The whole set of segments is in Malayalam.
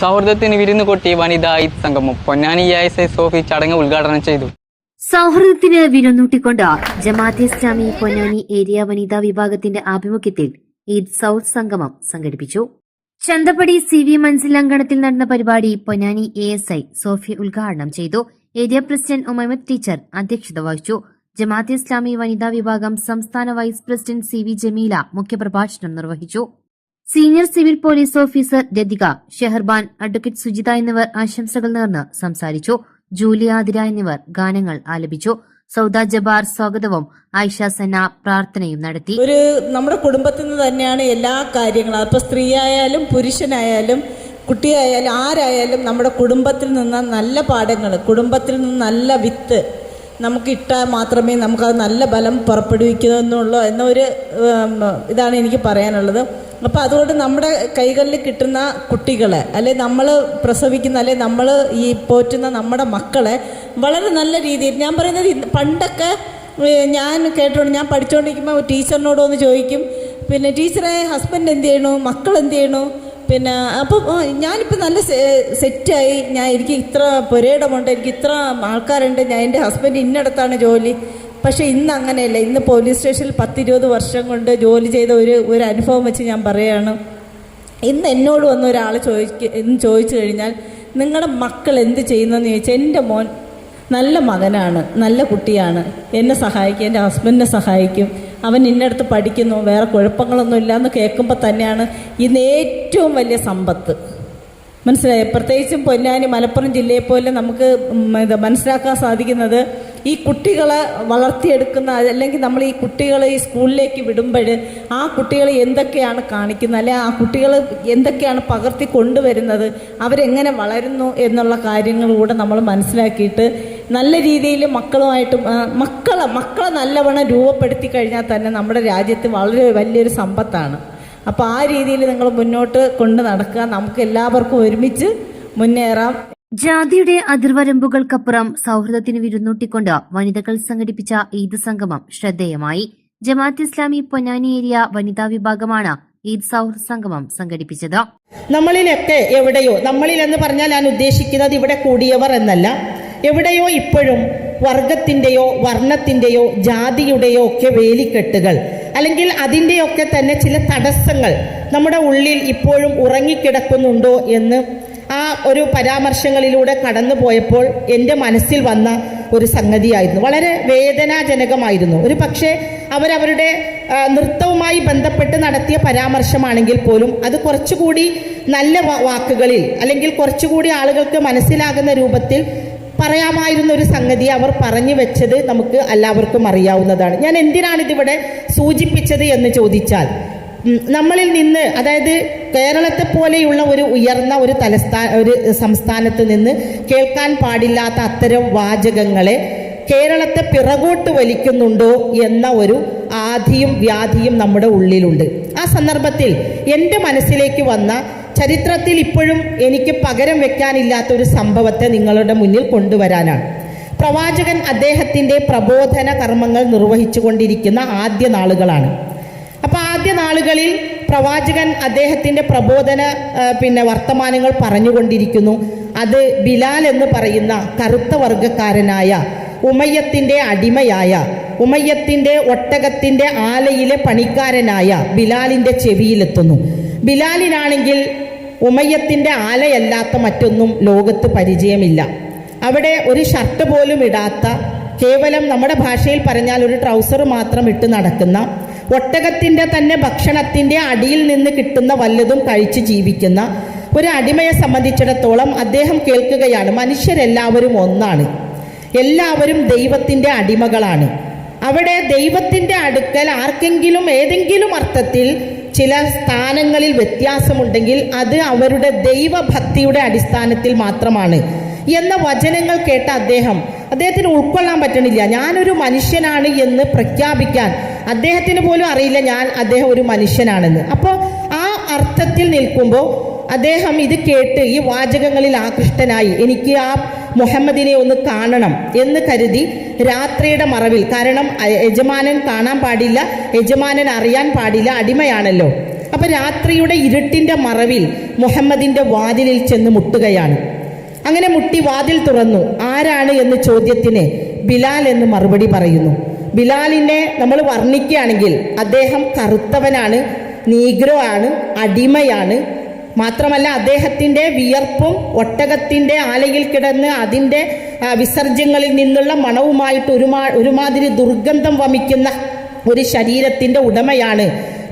സൗഹൃദത്തിന് വിരുന്ന് കൊട്ടി വനിതാ ഐത് സംഗമം Ponnani A S I Sofi ചടങ്ങ് ഉദ്ഘാടനം ചെയ്തു. സൗഹൃദത്തിന് വിരുന്നൂട്ടിക്കൊണ്ട് ജമാഅത്തെ ഇസ്ലാമി പൊന്നാനി ഏരിയ വനിതാ വിഭാഗത്തിന്റെ ആഭിമുഖ്യത്തിൽ ഈദ് സൗത്ത് സംഗമം സംഘടിപ്പിച്ചു. ചന്തപ്പടി സി വി മൻസിലങ്കണത്തിൽ നടന്ന പരിപാടി Ponnani A S I Sofi ഉദ്ഘാടനം ചെയ്തു. ഏരിയ പ്രസിഡന്റ് ഉമൈമത് ടീച്ചർ അധ്യക്ഷത വഹിച്ചു. ജമാഅത്തെ ഇസ്ലാമി വനിതാ വിഭാഗം സംസ്ഥാന vice president C V Jameela മുഖ്യപ്രഭാഷണം നിർവഹിച്ചു. Senior civil police officer Rathika Sheharban advocate Sujitha എന്നിവർ ആശംസകൾ നേർന്ന് സംസാരിച്ചു. ജൂലി ആതിര എന്നിവർ ഗാനങ്ങൾ ആലപിച്ചു. സൗദ ജബാർ സ്വാഗതവും ആയിഷ സന്ന പ്രാർത്ഥനയും നടത്തി. ഒരു നമ്മുടെ കുടുംബത്തിൽ നിന്ന് തന്നെയാണ് എല്ലാ കാര്യങ്ങളും. അപ്പോൾ സ്ത്രീ ആയാലും പുരുഷനായാലും കുട്ടിയായാലും ആരായാലും നമ്മുടെ കുടുംബത്തിൽ നിന്ന് നല്ല പാഠങ്ങൾ കുടുംബത്തിൽ നിന്ന് നല്ല വിത്ത് നമുക്ക് ഇട്ടാൽ മാത്രമേ നമുക്കത് നല്ല ബലം പുറപ്പെടുവിക്കുന്നുള്ളൂ എന്നൊരു ഇതാണ് എനിക്ക് പറയാനുള്ളത്. അപ്പോൾ അതുകൊണ്ട് നമ്മുടെ കൈകളിൽ കിട്ടുന്ന കുട്ടികളെ അല്ലെ നമ്മൾ പ്രസവിക്കുന്ന അല്ലെ നമ്മൾ ഈ പോറ്റുന്ന നമ്മുടെ മക്കളെ വളരെ നല്ല രീതിയിൽ ഞാൻ പറയുന്നത് പണ്ടൊക്കെ ഞാൻ കേട്ടോണ്ട് ഞാൻ പഠിച്ചുകൊണ്ടിരിക്കുമ്പോൾ ടീച്ചറിനോടൊന്ന് ചോദിക്കും പിന്നെ ടീച്ചറെ ഹസ്ബൻഡ് എന്ത് ചെയ്യണു? മക്കൾ എന്ത് ചെയ്യണു? പിന്നെ അപ്പം ആ, ഞാനിപ്പോൾ നല്ല സെറ്റായി. ഞാൻ എനിക്ക് ഇത്ര പുരയിടമുണ്ട് എനിക്ക് ഇത്ര ആൾക്കാരുണ്ട്. ഞാൻ എന്റെ ഹസ്ബൻഡ് ഇന്നടത്താണ് ജോലി. പക്ഷേ ഇന്ന് അങ്ങനെയല്ല ഇന്ന് പോലീസ് സ്റ്റേഷനിൽ പത്തിരുപത് വർഷം കൊണ്ട് ജോലി ചെയ്ത ഒരു ഒരു അനുഭവം വെച്ച് ഞാൻ പറയുകയാണ്. ഇന്ന് എന്നോട് വന്ന ഒരാൾ ചോദിക്ക എന്ന് ചോദിച്ചു കഴിഞ്ഞാൽ നിങ്ങളുടെ മക്കൾ എന്ത് ചെയ്യുന്നതെന്ന് ചോദിച്ചാൽ എന്റെ മോൻ നല്ല മകനാണ് നല്ല കുട്ടിയാണ്. എന്നെ സഹായിക്കും എന്റെ ഹസ്ബൻഡിനെ സഹായിക്കും. അവൻ ഇന്നടുത്ത് പഠിക്കുന്നു വേറെ കുഴപ്പങ്ങളൊന്നും ഇല്ലയെന്ന് കേൾക്കുമ്പോൾ തന്നെയാണ് ഇന്ന് ഏറ്റവും വലിയ സമ്പത്ത്. മനസ്സിലായി? പ്രത്യേകിച്ചും പൊന്നാനി മലപ്പുറം ജില്ലയെ പോലെ നമുക്ക് ഇത് മനസ്സിലാക്കാൻ സാധിക്കുന്നത് ഈ കുട്ടികളെ വളർത്തിയെടുക്കുന്ന അല്ലെങ്കിൽ നമ്മൾ ഈ കുട്ടികളെ ഈ സ്കൂളിലേക്ക് വിടുമ്പോൾ ആ കുട്ടികൾ എന്തൊക്കെയാണ് കാണിക്കുന്നത്? അല്ലെ ആ കുട്ടികൾ എന്തൊക്കെയാണ് പകർത്തി കൊണ്ടുവരുന്നത്? അവരെങ്ങനെ വളരുന്നു എന്നുള്ള കാര്യങ്ങൾ കൂടെ നമ്മൾ മനസ്സിലാക്കിയിട്ട് നല്ല രീതിയിൽ മക്കളുമായിട്ടും മക്കളെ മക്കളെ നല്ലവണ്ണം രൂപപ്പെടുത്തി കഴിഞ്ഞാൽ തന്നെ നമ്മുടെ രാജ്യത്ത് വളരെ വലിയൊരു സമ്പത്താണ്. അപ്പോൾ ആ രീതിയിൽ നിങ്ങൾ മുന്നോട്ട് കൊണ്ട് നടക്കുക. നമുക്ക് എല്ലാവർക്കും ഒരുമിച്ച് മുന്നേറാം. ജാതിയുടെ അതിർവരമ്പുകൾക്കപ്പുറം സൗഹൃദത്തിന് വിരുന്നൂട്ടിക്കൊണ്ട് വനിതകൾ സംഘടിപ്പിച്ച ഈദ് സംഗമം ശ്രദ്ധേയമായി. ജമാഅത്ത് ഇസ്ലാമി പൊന്നാനി ഏരിയ വനിതാ വിഭാഗമാണ് ഈദ് സൗഹൃദ സംഗമം സംഘടിപ്പിച്ചത്. നമ്മളിലൊക്കെ എവിടെയോ നമ്മളിൽ എന്ന് പറഞ്ഞാൽ ഞാൻ ഉദ്ദേശിക്കുന്നത് ഇവിടെ കൂടിയവർ എന്നല്ല. എവിടെയോ ഇപ്പോഴും വർഗത്തിന്റെയോ വർണത്തിന്റെയോ ജാതിയുടെയോ ഒക്കെ വേലിക്കെട്ടുകൾ. അല്ലെങ്കിൽ അതിന്റെയൊക്കെ തന്നെ ചില തടസ്സങ്ങൾ നമ്മുടെ ഉള്ളിൽ ഇപ്പോഴും ഉറങ്ങിക്കിടക്കുന്നുണ്ടോ എന്ന് ആ ഒരു പരാമർശങ്ങളിലൂടെ കടന്നു പോയപ്പോൾ എന്റെ മനസ്സിൽ വന്ന ഒരു സംഗതിയായിരുന്നു. വളരെ വേദനാജനകമായിരുന്നു. ഒരു പക്ഷേ അവരവരുടെ നൃത്തവുമായി ബന്ധപ്പെട്ട് നടത്തിയ പരാമർശമാണെങ്കിൽ പോലും അത് കുറച്ചുകൂടി നല്ല വാക്കുകളിൽ അല്ലെങ്കിൽ കുറച്ചുകൂടി ആളുകൾക്ക് മനസ്സിലാകുന്ന രൂപത്തിൽ പറയാമായിരുന്ന ഒരു സംഗതി അവർ പറഞ്ഞു വെച്ചത് നമുക്ക് എല്ലാവർക്കും അറിയാവുന്നതാണ്. ഞാൻ എന്തിനാണ് ഇതിവിടെ സൂചിപ്പിച്ചത് എന്ന് ചോദിച്ചാൽ നമ്മളിൽ നിന്ന് അതായത് കേരളത്തെ പോലെയുള്ള ഒരു ഉയർന്ന ഒരു തലസ്ഥാന ഒരു സംസ്ഥാനത്ത് നിന്ന് കേൾക്കാൻ പാടില്ലാത്ത അത്തരം വാചകങ്ങളെ കേരളത്തെ പിറകോട്ട് വലിക്കുന്നുണ്ടോ എന്ന ഒരു ആധിയും വ്യാധിയും നമ്മുടെ ഉള്ളിലുണ്ട്. ആ സന്ദർഭത്തിൽ എന്റെ മനസ്സിലേക്ക് വന്ന ചരിത്രത്തിൽ ഇപ്പോഴും എനിക്ക് പകരം വെക്കാനില്ലാത്ത ഒരു സംഭവത്തെ നിങ്ങളുടെ മുന്നിൽ കൊണ്ടുവരാനാണ്. പ്രവാചകൻ അദ്ദേഹത്തിന്റെ പ്രബോധന കർമ്മങ്ങൾ നിർവഹിച്ചു കൊണ്ടിരിക്കുന്ന ആദ്യ നാളുകളാണ്. അപ്പോൾ ആദ്യ നാളുകളിൽ പ്രവാചകൻ അദ്ദേഹത്തിന്റെ പ്രബോധന പിന്നെ വർത്തമാനങ്ങൾ പറഞ്ഞുകൊണ്ടിരിക്കുന്നു. അത് ബിലാൽ എന്ന് പറയുന്ന കറുത്ത വർഗക്കാരനായ ഉമയ്യത്തിന്റെ അടിമയായ ഉമയ്യത്തിന്റെ ഒട്ടകത്തിന്റെ ആലയിലെ പണിക്കാരനായ ബിലാലിന്റെ ചെവിയിലെത്തുന്നു. ബിലാലിനാണെങ്കിൽ ഉമയ്യത്തിന്റെ ആലയല്ലാത്ത മറ്റൊന്നും ലോകത്ത് പരിചയമില്ല. അവിടെ ഒരു ഷർട്ട് പോലും ഇടാത്ത കേവലം നമ്മുടെ ഭാഷയിൽ പറഞ്ഞാൽ ഒരു ട്രൗസർ മാത്രം ഇട്ട് നടക്കുന്ന ഒട്ടകത്തിന്റെ തന്നെ ഭക്ഷണത്തിന്റെ അടിയിൽ നിന്ന് കിട്ടുന്ന വല്ലതും കഴിച്ച് ജീവിക്കുന്ന ഒരു അടിമയെ സംബന്ധിച്ചിടത്തോളം അദ്ദേഹം കേൾക്കുകയാണ് മനുഷ്യരെല്ലാവരും ഒന്നാണ്. എല്ലാവരും ദൈവത്തിന്റെ അടിമകളാണ്. അവിടെ ദൈവത്തിന്റെ അടുക്കൽ ആർക്കെങ്കിലും ഏതെങ്കിലും അർത്ഥത്തിൽ ചില സ്ഥാനങ്ങളിൽ വ്യത്യാസമുണ്ടെങ്കിൽ അത് അവരുടെ ദൈവഭക്തിയുടെ അടിസ്ഥാനത്തിൽ മാത്രമാണ്. എന്ന വചനങ്ങൾ കേട്ട അദ്ദേഹം അദ്ദേഹത്തിന് ഉൾക്കൊള്ളാൻ പറ്റണില്ല. ഞാനൊരു മനുഷ്യനാണ് എന്ന് പ്രഖ്യാപിക്കാൻ അദ്ദേഹത്തിന് പോലും അറിയില്ല ഞാൻ അദ്ദേഹം ഒരു മനുഷ്യനാണെന്ന്. അപ്പോൾ ആ അർത്ഥത്തിൽ നിൽക്കുമ്പോൾ അദ്ദേഹം ഇത് കേട്ട് ഈ വാചകങ്ങളിൽ ആകൃഷ്ടനായി. എനിക്ക് ആ മുഹമ്മദിനെ ഒന്ന് കാണണം എന്ന് കരുതി രാത്രിയുടെ മറവിൽ കാരണം യജമാനൻ കാണാൻ പാടില്ല യജമാനൻ അറിയാൻ പാടില്ല അടിമയാണല്ലോ. അപ്പൊ രാത്രിയുടെ ഇരുട്ടിന്റെ മറവിൽ മുഹമ്മദിന്റെ വാതിലിൽ ചെന്ന് മുട്ടുകയാണ്. അങ്ങനെ മുട്ടി വാതിൽ തുറന്നു. ആരാണ് എന്ന് ചോദ്യത്തിന് ബിലാൽ എന്ന് മറുപടി പറയുന്നു. ബിലാലിനെ നമ്മൾ വർണിക്കുകയാണെങ്കിൽ അദ്ദേഹം കറുത്തവനാണ് നീഗ്രോ ആണ് അടിമയാണ് മാത്രമല്ല അദ്ദേഹത്തിന്റെ വിയർപ്പും ഒട്ടകത്തിന്റെ ആലയിൽ കിടന്ന് അതിന്റെ വിസർജ്യങ്ങളിൽ നിന്നുള്ള മണവുമായിട്ട് ഒരുമാ ഒരുമാതിരി ദുർഗന്ധം വമിക്കുന്ന ഒരു ശരീരത്തിന്റെ ഉടമയാണ്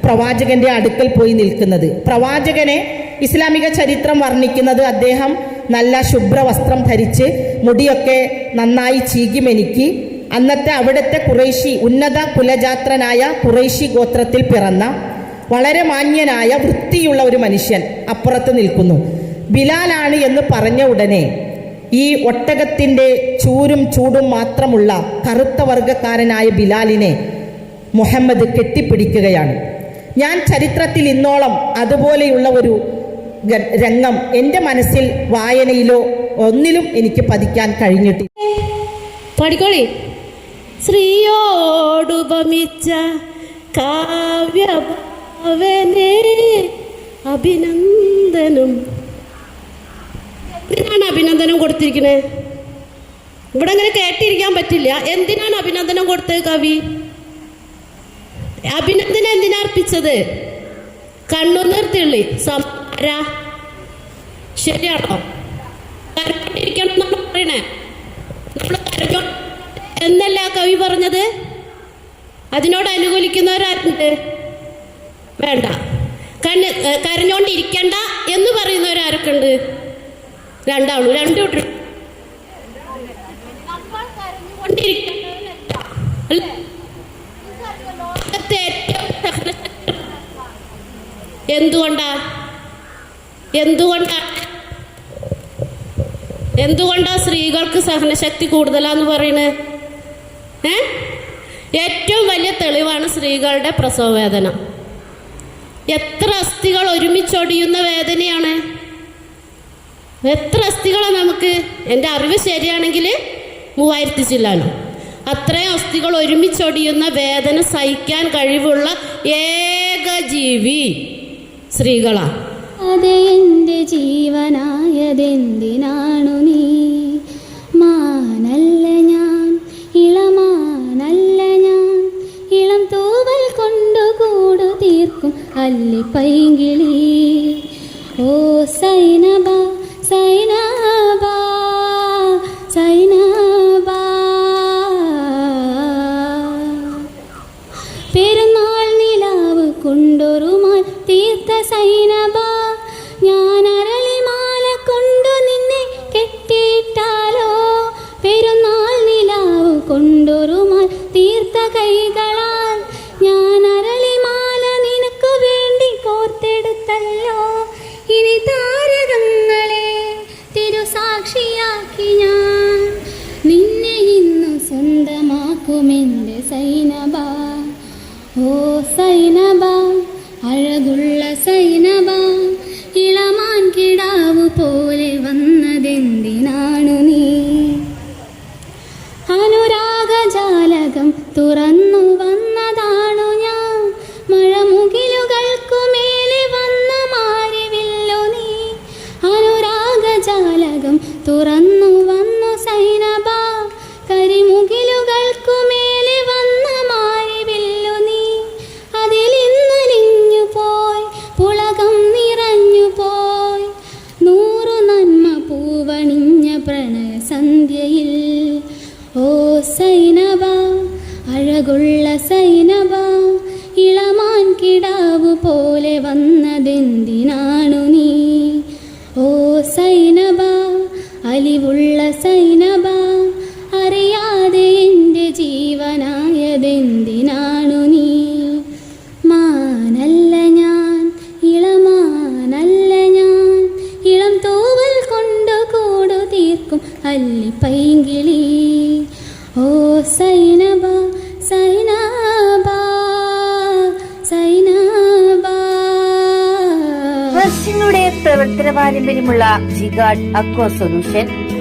പ്രവാചകന്റെ അടുക്കൽ പോയി നിൽക്കുന്നത്. പ്രവാചകനെ ഇസ്ലാമിക ചരിത്രം വർണിക്കുന്നത് അദ്ദേഹം നല്ല ശുഭ്ര വസ്ത്രം ധരിച്ച് മുടിയൊക്കെ നന്നായി ചീകിമെനിക്കി. അന്നത്തെ അവിടുത്തെ കുറേശി ഉന്നത കുലജാത്രനായ കുറേശി ഗോത്രത്തിൽ പിറന്ന വളരെ മാന്യനായ വൃത്തിയുള്ള ഒരു മനുഷ്യൻ അപ്പുറത്ത് നിൽക്കുന്നു. ബിലാലാണ് എന്ന് പറഞ്ഞ ഉടനെ ഈ ഒട്ടകത്തിന്റെ ചൂരും ചൂടും മാത്രമുള്ള കറുത്ത വർഗക്കാരനായ ബിലാലിനെ മുഹമ്മദ് കെട്ടിപ്പിടിക്കുകയാണ്. ഞാൻ ചരിത്രത്തിൽ ഇന്നോളം അതുപോലെയുള്ള ഒരു രംഗം എന്റെ മനസ്സിൽ വായനയിലോ ഒന്നിലും എനിക്ക് പതിക്കാൻ കഴിഞ്ഞിട്ടില്ല പഠിക്കോളി ശ്രീയോടുപമിച്ച കാവ്യഭാവനെ അഭിനന്ദനം. എന്തിനാണ് അഭിനന്ദനം കൊടുത്തിരിക്കണേ? ഇവിടെ അങ്ങനെ കേട്ടിരിക്കാൻ പറ്റില്ല. എന്തിനാണ് അഭിനന്ദനം കൊടുത്തത് കവി? അഭിനന്ദനം എന്തിനാ അർപ്പിച്ചത്? കണ്ണുനീർ തുള്ളി സംസാര ശരിയാണോ? പറയണേ. എന്നല്ല കവി പറഞ്ഞത്? അതിനോട് അനുകൂലിക്കുന്നവരാരുണ്ട്? വേണ്ട. കരഞ്ഞോണ്ടിരിക്കണ്ട എന്ന് പറയുന്നവരാരൊക്കെ ഉണ്ട് രണ്ടാളും രണ്ടു എന്തുകൊണ്ടാ? എന്തുകൊണ്ടാ? എന്തുകൊണ്ടാ സ്ത്രീകൾക്ക് സഹനശക്തി കൂടുതലാന്ന് പറയണേ? ഏറ്റവും വലിയ തെളിവാണ് സ്ത്രീകളുടെ പ്രസവവേദന. വേദന എത്ര അസ്ഥികൾ ഒരുമിച്ചൊടിയുന്ന വേദനയാണ്? എത്ര അസ്ഥികളാണ് നമുക്ക്? എന്റെ അറിവ് ശരിയാണെങ്കിൽ മൂവായിരത്തി ചില്ലാനോ അത്രയും അസ്ഥികൾ ഒരുമിച്ചൊടിയുന്ന വേദന സഹിക്കാൻ കഴിവുള്ള ഏക ജീവി സ്ത്രീകളാണ് അതെ എന്റെ ജീവനായതെന്തിനാണു നീ അല്ലി പൈങ്കിളി. ഓ സൈനബ സൈനബ സൈനബ. പെരുന്നാൾ നിലാവ് കൊണ്ടൊരുമാൽ തീർത്ത സൈനബ. ഞാൻ അരളിമാല കൊണ്ടു നിന്നെ കെട്ടിയിട്ടാലോ. പെരുന്നാൾ നിലാവ് കൊണ്ടൊരുമാൽ തീർത്ത കൈകളാൽ ഓ സൈനബ അഴകുള്ള സൈനബ ഇളമാൻ കിടാവ് പോലെ വന്നതെന്തിനാണു നീ? അനുരാഗജാലകം തുറന്നു വന്നതാണു ഞാൻ. മഴമുകിലുകൾക്കു മേലെ വന്ന മാരിവില്ലോ നീ. അനുരാഗജാലകം തുറന്നു ഓ സൈനബ അഴകുള്ള സൈനവ ഇളമാൻ കിടാവു പോലെ വന്നതെന്തിനാണു നീ പ്രവർത്തന പാരമ്പര്യമുള്ള ജിഗാഡ് അക്വ സൊല്യൂഷൻ